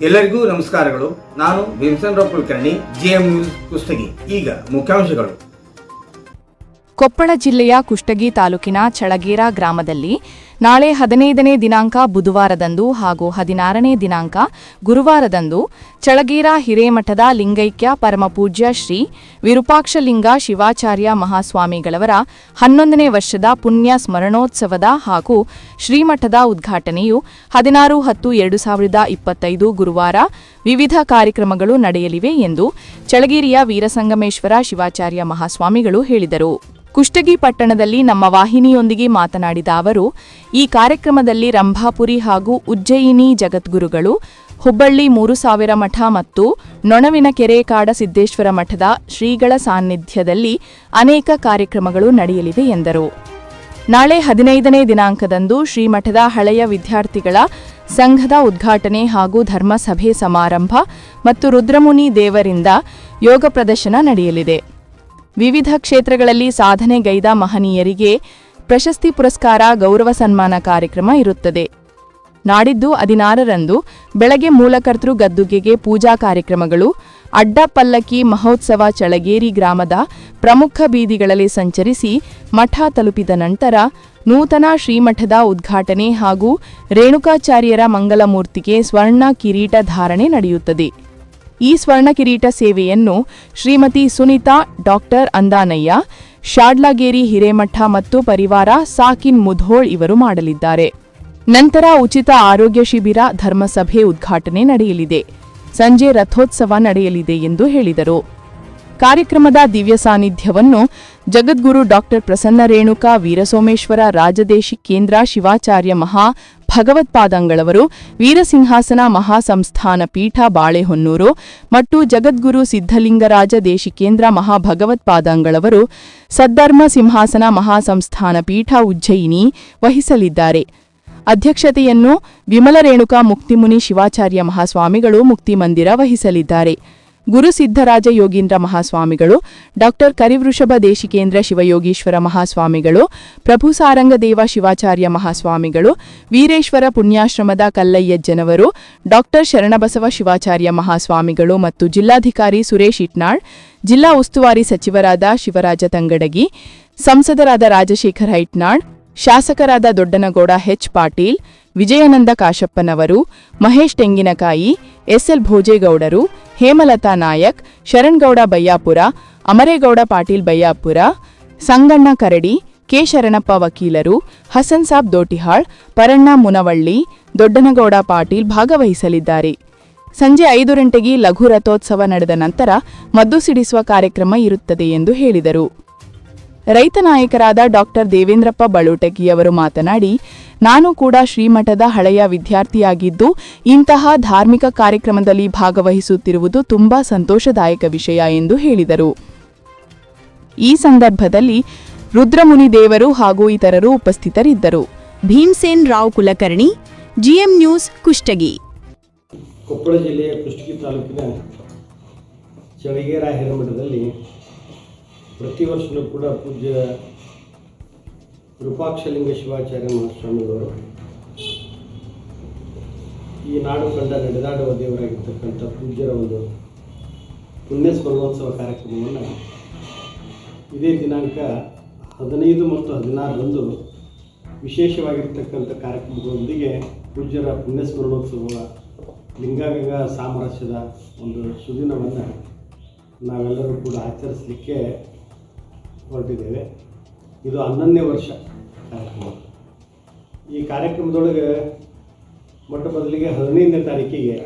ಎಲ್ಲರಿಗೂ ನಮಸ್ಕಾರಗಳು. ನಾನು ಭೀಮಸನ್ ರಾವ್ ಕುಲಕರ್ಣಿ ಜಿಎಂ ನ್ಯೂಸ್ ಕುಷ್ಟಗಿ. ಈಗ ಮುಖ್ಯಾಂಶಗಳು. ಕೊಪ್ಪಳ ಜಿಲ್ಲೆಯ ಕುಷ್ಟಗಿ ತಾಲೂಕಿನ ಚಳಗೇರ ಗ್ರಾಮದಲ್ಲಿ ನಾಳೆ ಹದಿನೈದನೇ ದಿನಾಂಕ ಬುಧವಾರದಂದು ಹಾಗೂ ಹದಿನಾರನೇ ದಿನಾಂಕ ಗುರುವಾರದಂದು ಚಳಗೀರ ಹಿರೇಮಠದ ಲಿಂಗೈಕ್ಯ ಪರಮಪೂಜ್ಯ ಶ್ರೀ ವಿರೂಪಾಕ್ಷಲಿಂಗ ಶಿವಾಚಾರ್ಯ ಮಹಾಸ್ವಾಮಿಗಳವರ ಹನ್ನೊಂದನೇ ವರ್ಷದ ಪುಣ್ಯ ಸ್ಮರಣೋತ್ಸವದ ಹಾಗೂ ಶ್ರೀಮಠದ ಉದ್ಘಾಟನೆಯು ಹದಿನಾರು ಹತ್ತು ಎರಡು ಸಾವಿರದ ಇಪ್ಪತ್ತೈದು ಗುರುವಾರ ವಿವಿಧ ಕಾರ್ಯಕ್ರಮಗಳು ನಡೆಯಲಿವೆ ಎಂದು ಚಳಗಿರಿಯ ವೀರಸಂಗಮೇಶ್ವರ ಶಿವಾಚಾರ್ಯ ಮಹಾಸ್ವಾಮಿಗಳು ಹೇಳಿದರು. ಕುಷ್ಟಗಿ ಪಟ್ಟಣದಲ್ಲಿ ನಮ್ಮ ವಾಹಿನಿಯೊಂದಿಗೆ ಮಾತನಾಡಿದ ಅವರು ಈ ಕಾರ್ಯಕ್ರಮದಲ್ಲಿ ರಂಭಾಪುರಿ ಹಾಗೂ ಉಜ್ಜಯಿನಿ ಜಗದ್ಗುರುಗಳು, ಹುಬ್ಬಳ್ಳಿ ಮೂರು ಸಾವಿರ ಮಠ ಮತ್ತು ನೊಣವಿನ ಕೆರೆಕಾಡ ಸಿದ್ದೇಶ್ವರ ಮಠದ ಶ್ರೀಗಳ ಸಾನ್ನಿಧ್ಯದಲ್ಲಿ ಅನೇಕ ಕಾರ್ಯಕ್ರಮಗಳು ನಡೆಯಲಿವೆ ಎಂದರು. ನಾಳೆ ಹದಿನೈದನೇ ದಿನಾಂಕದಂದು ಶ್ರೀಮಠದ ಹಳೆಯ ವಿದ್ಯಾರ್ಥಿಗಳ ಸಂಘದ ಉದ್ಘಾಟನೆ ಹಾಗೂ ಧರ್ಮಸಭೆ ಸಮಾರಂಭ ಮತ್ತು ರುದ್ರಮುನಿ ದೇವರಿಂದ ಯೋಗ ಪ್ರದರ್ಶನ ನಡೆಯಲಿದೆ. ವಿವಿಧ ಕ್ಷೇತ್ರಗಳಲ್ಲಿ ಸಾಧನೆಗೈದ ಮಹನೀಯರಿಗೆ ಪ್ರಶಸ್ತಿ ಪುರಸ್ಕಾರ, ಗೌರವ ಸನ್ಮಾನ ಕಾರ್ಯಕ್ರಮ ಇರುತ್ತದೆ. ನಾಡಿದ್ದು ಹದಿನಾರರಂದು ಬೆಳಗ್ಗೆ ಮೂಲಕರ್ತೃ ಗದ್ದುಗೆಗೆ ಪೂಜಾ ಕಾರ್ಯಕ್ರಮಗಳು, ಅಡ್ಡ ಪಲ್ಲಕ್ಕಿ ಮಹೋತ್ಸವ ಚಳಗೇರಿ ಗ್ರಾಮದ ಪ್ರಮುಖ ಬೀದಿಗಳಲ್ಲಿ ಸಂಚರಿಸಿ ಮಠ ತಲುಪಿದ ನಂತರ ನೂತನ ಶ್ರೀಮಠದ ಉದ್ಘಾಟನೆ ಹಾಗೂ ರೇಣುಕಾಚಾರ್ಯರ ಮಂಗಲಮೂರ್ತಿಗೆ ಸ್ವರ್ಣ ಕಿರೀಟ ಧಾರಣೆ ನಡೆಯುತ್ತದೆ. ಈ ಸ್ವರ್ಣ ಕಿರೀಟ ಸೇವೆಯನ್ನು ಶ್ರೀಮತಿ ಸುನೀತಾ, ಡಾಕ್ಟರ್ ಅಂದಾನಯ್ಯ ಶಾಡ್ಲಗೇರಿ, ಹಿರೇಮಠ ಮತ್ತು ಪರಿವಾರ ಸಾಕಿನ್ ಮುಧೋಳ್ ಇವರು ಮಾಡಲಿದ್ದಾರೆ. ನಂತರ ಉಚಿತ ಆರೋಗ್ಯ ಶಿಬಿರ, ಧರ್ಮಸಭೆ ಉದ್ಘಾಟನೆ ನಡೆಯಲಿದೆ. ಸಂಜೆ ರಥೋತ್ಸವ ನಡೆಯಲಿದೆ ಎಂದು ಹೇಳಿದರು. ಕಾರ್ಯಕ್ರಮದ ದಿವ್ಯ ಸಾನ್ನಿಧ್ಯವನ್ನು ಜಗದ್ಗುರು ಡಾಕ್ಟರ್ ಪ್ರಸನ್ನ ರೇಣುಕಾ, ವೀರಸೋಮೇಶ್ವರ, ರಾಜದೇಶಿ ಕೇಂದ್ರ, ಶಿವಾಚಾರ್ಯ ಮಹಾ ಭಗವತ್ಪಾದಂಗಳವರು ವೀರಸಿಂಹಾಸನ ಮಹಾಸಂಸ್ಥಾನ ಪೀಠ, ಬಾಳೆಹೊನ್ನೂರು ಮತ್ತು ಜಗದ್ಗುರು ಸಿದ್ಧಲಿಂಗರಾಜ ದೇಶಿಕೇಂದ್ರ ಮಹಾಭಗವತ್ಪಾದಂಗಳವರು ಸದ್ಧರ್ಮ ಸಿಂಹಾಸನ ಮಹಾಸಂಸ್ಥಾನ ಪೀಠ ಉಜ್ಜಯಿನಿ ವಹಿಸಲಿದ್ದಾರೆ. ಅಧ್ಯಕ್ಷತೆಯನ್ನು ವಿಮಲ ರೇಣುಕಾ, ಮುಕ್ತಿಮುನಿ ಶಿವಾಚಾರ್ಯ ಮಹಾಸ್ವಾಮಿಗಳು ಮುಕ್ತಿಮಂದಿರ ವಹಿಸಲಿದ್ದಾರೆ. ಗುರು ಸಿದ್ದರಾಜ ಯೋಗೀಂದ್ರ ಮಹಾಸ್ವಾಮಿಗಳು, ಡಾಕ್ಟರ್ ಕರಿವೃಷಭ ದೇಶಿಕೇಂದ್ರ ಶಿವಯೋಗೀಶ್ವರ ಮಹಾಸ್ವಾಮಿಗಳು, ಪ್ರಭು ಸಾರಂಗದೇವ ಶಿವಾಚಾರ್ಯ ಮಹಾಸ್ವಾಮಿಗಳು, ವೀರೇಶ್ವರ ಪುಣ್ಯಾಶ್ರಮದ ಕಲ್ಲಯ್ಯಜ್ಜನವರು ಡಾಕ್ಟರ್ ಶರಣಬಸವ ಶಿವಾಚಾರ್ಯ ಮಹಾಸ್ವಾಮಿಗಳು ಮತ್ತು ಜಿಲ್ಲಾಧಿಕಾರಿ ಸುರೇಶ್ ಇಟ್ನಾಳ್, ಜಿಲ್ಲಾ ಉಸ್ತುವಾರಿ ಸಚಿವರಾದ ಶಿವರಾಜ ತಂಗಡಗಿ, ಸಂಸದರಾದ ರಾಜಶೇಖರ ಇಟ್ನಾಳ್ ಶಾಸಕರಾದ ದೊಡ್ಡನಗೌಡ ಎಚ್ ಪಾಟೀಲ್, ವಿಜಯಾನಂದ ಕಾಶಪ್ಪನವರು, ಮಹೇಶ್ ತೆಂಗಿನಕಾಯಿ, ಎಸ್ಎಲ್ ಭೋಜೇಗೌಡರು, ಹೇಮಲತಾ ನಾಯಕ್, ಶರಣ್ಗೌಡ ಬಯ್ಯಾಪುರ ಅಮರೇಗೌಡ ಪಾಟೀಲ್ ಬಯ್ಯಾಪುರ ಸಂಗಣ್ಣ ಕರಡಿ, ಕೆ ಶರಣಪ್ಪ ವಕೀಲರು, ಹಸನ್ ಸಾಬ್ ದೋಟಿಹಾಳ್, ಪರಣ್ಣ ಮುನವಳ್ಳಿ, ದೊಡ್ಡನಗೌಡ ಪಾಟೀಲ್ ಭಾಗವಹಿಸಲಿದ್ದಾರೆ. ಸಂಜೆ ಐದು ಗಂಟೆಗೆ ಲಘು ರಥೋತ್ಸವ ನಡೆದ ನಂತರ ಮದ್ದು ಸಿಡಿಸುವ ಕಾರ್ಯಕ್ರಮ ಇರುತ್ತದೆ ಎಂದು ಹೇಳಿದರು. ರೈತ ನಾಯಕರಾದ ಡಾಕ್ಟರ್ ದೇವೇಂದ್ರಪ್ಪ ಬಳುಟಗಿಯವರು ಮಾತನಾಡಿ, ನಾನು ಕೂಡ ಶ್ರೀಮಠದ ಹಳೆಯ ವಿದ್ಯಾರ್ಥಿಯಾಗಿದ್ದು, ಇಂತಹ ಧಾರ್ಮಿಕ ಕಾರ್ಯಕ್ರಮದಲ್ಲಿ ಭಾಗವಹಿಸುತ್ತಿರುವುದು ತುಂಬಾ ಸಂತೋಷದಾಯಕ ವಿಷಯ ಎಂದು ಹೇಳಿದರು. ಈ ಸಂದರ್ಭದಲ್ಲಿ ರುದ್ರಮುನಿ ದೇವರು ಹಾಗೂ ಇತರರು ಉಪಸ್ಥಿತರಿದ್ದರು. Bhimasen Rao Kulkarni, GM news Kushtagi. Koppal ಜಿಲ್ಲೆಯ ಕುಷ್ಟಗಿ ತಾಲೂಕಿನ ಚಳಿಗೇರ ಹಿರೇಮಠದಲ್ಲಿ ಪ್ರತಿ ವರ್ಷವೂ ಕೂಡ ಪೂಜ್ಯ ರೂಪಾಕ್ಷಲಿಂಗ ಶಿವಾಚಾರ್ಯ ಮಹಾಸ್ವಾಮಿಗಳು ಈ ನಾಡು ಕಂಡ ನಡೆದಾಡುವ ದೇವರಾಗಿರ್ತಕ್ಕಂಥ ಪೂಜ್ಯರ ಒಂದು ಪುಣ್ಯ ಸ್ಮರಣೋತ್ಸವ ಕಾರ್ಯಕ್ರಮವನ್ನು ಇದೇ ದಿನಾಂಕ ಹದಿನೈದು ಮತ್ತು ಹದಿನಾರರಂದು ವಿಶೇಷವಾಗಿರ್ತಕ್ಕಂಥ ಕಾರ್ಯಕ್ರಮದೊಂದಿಗೆ ಪೂಜ್ಯರ ಪುಣ್ಯ ಸ್ಮರಣೋತ್ಸವ ಲಿಂಗಾಂಗ ಸಾಮರಸ್ಯದ ಒಂದು ಸುದಿನವನ್ನು ನಾವೆಲ್ಲರೂ ಕೂಡ ಆಚರಿಸಲಿಕ್ಕೆ ಹೊರಟಿದ್ದೇವೆ. ಇದು ಹನ್ನೊಂದನೇ ವರ್ಷ ಕಾರ್ಯಕ್ರಮ. ಈ ಕಾರ್ಯಕ್ರಮದೊಳಗೆ ಮೊಟ್ಟ ಮೊದಲಿಗೆ ಹದಿನೈದನೇ ತಾರೀಕಿಗೆ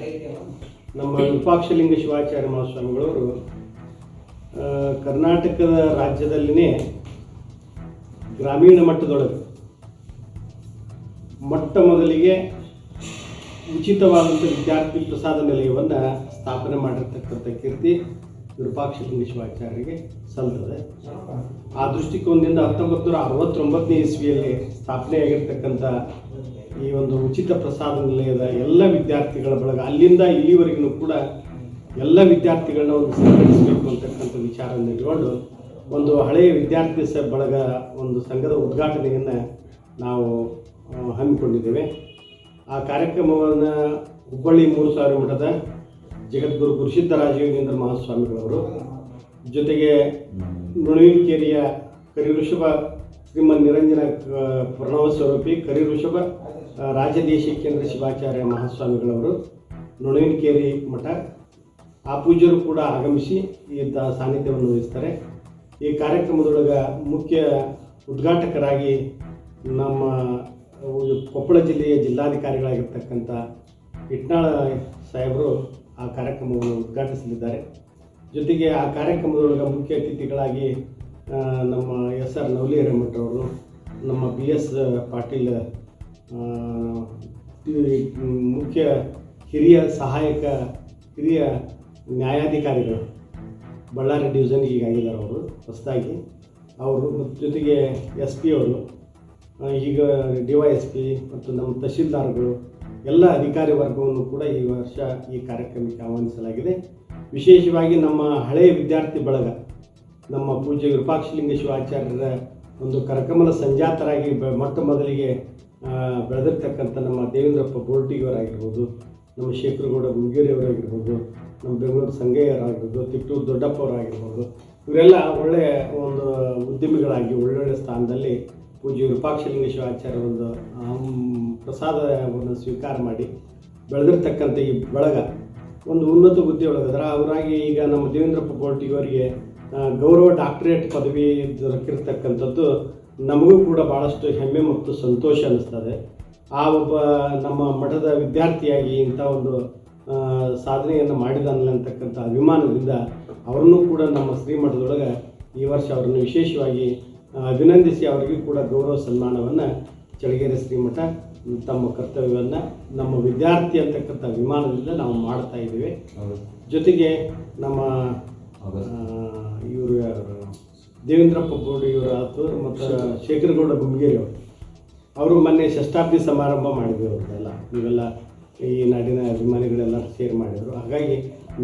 ನಮ್ಮ ವಿಪಾಕ್ಷಲಿಂಗ ಶಿವಾಚಾರ್ಯ ಮಹಾಸ್ವಾಮಿಗಳವರು ಕರ್ನಾಟಕದ ರಾಜ್ಯದಲ್ಲಿನೇ ಗ್ರಾಮೀಣ ಮಟ್ಟದೊಳಗೆ ಮೊಟ್ಟ ಮೊದಲಿಗೆ ಉಚಿತವಾದಂಥ ವಿದ್ಯಾರ್ಥಿ ಪ್ರಸಾದ ನಿಲಯವನ್ನು ಸ್ಥಾಪನೆ ಮಾಡಿರ್ತಕ್ಕಂಥ ಕೀರ್ತಿ ವಿರೂಪಾಕ್ಷಲಿಂಗ ಶಿವಾಚಾರ್ಯರಿಗೆ ಸಲ್ತದೆ ಆ ದೃಷ್ಟಿಕೋನದಿಂದ ಹತ್ತೊಂಬತ್ತು ನೂರ ಅರವತ್ತೊಂಬತ್ತನೇ ಇಸ್ವಿಯಲ್ಲಿ ಸ್ಥಾಪನೆಯಾಗಿರ್ತಕ್ಕಂಥ ಈ ಒಂದು ಉಚಿತ ಪ್ರಸಾದ ನಿಲಯದ ಎಲ್ಲ ವಿದ್ಯಾರ್ಥಿಗಳ ಬಳಗ, ಅಲ್ಲಿಂದ ಇಲ್ಲಿವರೆಗೂ ಕೂಡ ಎಲ್ಲ ವಿದ್ಯಾರ್ಥಿಗಳನ್ನ ಒಂದು ಸಂಘಟಿಸಬೇಕು ಅಂತಕ್ಕಂಥ ವಿಚಾರವನ್ನು ಇಟ್ಕೊಂಡು ಒಂದು ಹಳೆಯ ವಿದ್ಯಾರ್ಥಿ ಸ ಬಳಗ ಒಂದು ಸಂಘದ ಉದ್ಘಾಟನೆಯನ್ನು ನಾವು ಹಮ್ಮಿಕೊಂಡಿದ್ದೇವೆ. ಆ ಕಾರ್ಯಕ್ರಮವನ್ನು ಹುಬ್ಬಳ್ಳಿ ಮೂರು ಸಾವಿರ ಮಠದ ಜಗದ್ಗುರು ಗುರುಸಿದ್ಧ ರಾಜಯೋಗೇಂದ್ರ ಮಹಾಸ್ವಾಮಿಗಳವರು. ಜೊತೆಗೆ ನುಣವಿನಕೇರಿಯ ಕರಿಋಷಭ ಶ್ರೀಮನ್ ನಿರಂಜನ ಪ್ರಣವ ಸ್ವರೂಪಿ ರಾಜದೇಶಿ ಕೇಂದ್ರ ಶಿವಾಚಾರ್ಯ ಮಹಾಸ್ವಾಮಿಗಳವರು ನುಣವಿನಕೇರಿ ಮಠ. ಆ ಪೂಜ್ಯರು ಕೂಡ ಆಗಮಿಸಿ ಈ ಸಾನ್ನಿಧ್ಯವನ್ನು ವಹಿಸ್ತಾರೆ. ಈ ಕಾರ್ಯಕ್ರಮದೊಳಗೆ ಮುಖ್ಯ ಉದ್ಘಾಟಕರಾಗಿ ನಮ್ಮ ಕೊಪ್ಪಳ ಜಿಲ್ಲೆಯ ಜಿಲ್ಲಾಧಿಕಾರಿಗಳಾಗಿರ್ತಕ್ಕಂಥ ಇಟ್ನಾಳ ಸಾಹೇಬರು ಆ ಕಾರ್ಯಕ್ರಮವನ್ನು ಉದ್ಘಾಟಿಸಲಿದ್ದಾರೆ. ಜೊತೆಗೆ ಆ ಕಾರ್ಯಕ್ರಮದೊಳಗೆ ಮುಖ್ಯ ಅತಿಥಿಗಳಾಗಿ ನಮ್ಮ ಎಸ್ ಆರ್ ನವಲಿ ಅವರು ನಮ್ಮ ಬಿ ಎಸ್ ಪಾಟೀಲ್ ಮುಖ್ಯ ಹಿರಿಯ ಸಹಾಯಕ, ಹಿರಿಯ ನ್ಯಾಯಾಧಿಕಾರಿಗಳು, ಬಳ್ಳಾರಿ ಡಿವಿಷನ್ಗೆ ಈಗ ಆಗಿದ್ದಾರೆ ಅವರು, ಹೊಸದಾಗಿ. ಅವರು ಮತ್ತು ಜೊತೆಗೆ ಎಸ್ ಪಿ ಅವರು ಈಗ ಡಿ ವೈ ಎಸ್ ಪಿ ಮತ್ತು ನಮ್ಮ ತಹಶೀಲ್ದಾರ್ಗಳು ಎಲ್ಲ ಅಧಿಕಾರಿ ವರ್ಗವನ್ನು ಕೂಡ ಈ ವರ್ಷ ಈ ಕಾರ್ಯಕ್ರಮಕ್ಕೆ ಆಹ್ವಾನಿಸಲಾಗಿದೆ. ವಿಶೇಷವಾಗಿ ನಮ್ಮ ಹಳೆಯ ವಿದ್ಯಾರ್ಥಿ ಬಳಗ, ನಮ್ಮ ಪೂಜ್ಯ ವಿರೂಪಾಕ್ಷಲಿಂಗ ಶಿವಾಚಾರ್ಯರ ಒಂದು ಕರಕಮಲ ಸಂಜಾತರಾಗಿ ಮೊಟ್ಟ ಮೊದಲಿಗೆ ಬೆಳೆದಿರ್ತಕ್ಕಂಥ ನಮ್ಮ ದೇವೇಂದ್ರಪ್ಪ ಬೋರ್ಟಿಯವರಾಗಿರ್ಬೋದು ನಮ್ಮ ಶೇಖರಗೌಡ ಮುಗೇರಿಯವರಾಗಿರ್ಬೋದು ನಮ್ಮ ಬೆಂಗಳೂರು ಸಂಗಯ್ಯರಾಗಿರ್ಬೋದು, ತಿಟ್ಟೂರು ದೊಡ್ಡಪ್ಪ ಅವರಾಗಿರ್ಬೋದು ಇವರೆಲ್ಲ ಒಳ್ಳೆಯ ಒಂದು ಉದ್ಯಮಿಗಳಾಗಿ ಒಳ್ಳೊಳ್ಳೆ ಸ್ಥಾನದಲ್ಲಿ ಪೂಜ್ಯ ವಿರೂಪಾಕ್ಷಲಿಂಗೇಶ್ವರ ಆಮ್, ಪ್ರಸಾದವನ್ನು ಸ್ವೀಕಾರ ಮಾಡಿ ಬೆಳೆದಿರ್ತಕ್ಕಂಥ ಈ ಬಳಗ ಒಂದು ಉನ್ನತ ಹುದ್ದೆ ಒಳಗಾದ್ರೆ ಅವರಾಗಿ ಈಗ ನಮ್ಮ ದೇವೇಂದ್ರಪ್ಪ ಇವರಿಗೆ ಗೌರವ ಡಾಕ್ಟರೇಟ್ ಪದವಿ ದೊರಕಿರ್ತಕ್ಕಂಥದ್ದು ನಮಗೂ ಕೂಡ ಭಾಳಷ್ಟು ಹೆಮ್ಮೆ ಮತ್ತು ಸಂತೋಷ ಅನ್ನಿಸ್ತದೆ. ಆ ಒಬ್ಬ ನಮ್ಮ ಮಠದ ವಿದ್ಯಾರ್ಥಿಯಾಗಿ ಇಂಥ ಒಂದು ಸಾಧನೆಯನ್ನು ಮಾಡಿದಾನಲ್ಲ ಅಂತಕ್ಕಂಥ ಅಭಿಮಾನದಿಂದ ಅವರನ್ನು ಕೂಡ ನಮ್ಮ ಶ್ರೀಮಠದೊಳಗೆ ಈ ವರ್ಷ ಅವರನ್ನು ವಿಶೇಷವಾಗಿ ಅಭಿನಂದಿಸಿ ಅವರಿಗೂ ಕೂಡ ಗೌರವ ಸನ್ಮಾನವನ್ನು ಚಳಗೇರಿ ಶ್ರೀಮಠ ತಮ್ಮ ಕರ್ತವ್ಯವನ್ನು ನಮ್ಮ ವಿದ್ಯಾರ್ಥಿ ಅಂತಕ್ಕಂಥ ವಿಮಾನದಿಂದ ನಾವು ಮಾಡ್ತಾ ಇದ್ದೀವಿ. ಜೊತೆಗೆ ನಮ್ಮ ಇವರು ಯಾರು? ದೇವೇಂದ್ರಪ್ಪ ಗೌಡ ಇವರು ಆಯ್ತು ಮತ್ತು ಶೇಖರಗೌಡ ಗುಮ್ಗೇರಿ ಅವರು. ಅವರು ಮೊನ್ನೆ ಷಷ್ಠಾಬ್ದಿ ಸಮಾರಂಭ ಮಾಡಿದ್ರು ಅವ್ರದ್ದೆಲ್ಲ. ಇವೆಲ್ಲ ಈ ನಾಡಿನ ಅಭಿಮಾನಿಗಳೆಲ್ಲ ಸೇರ್ ಮಾಡಿದರು. ಹಾಗಾಗಿ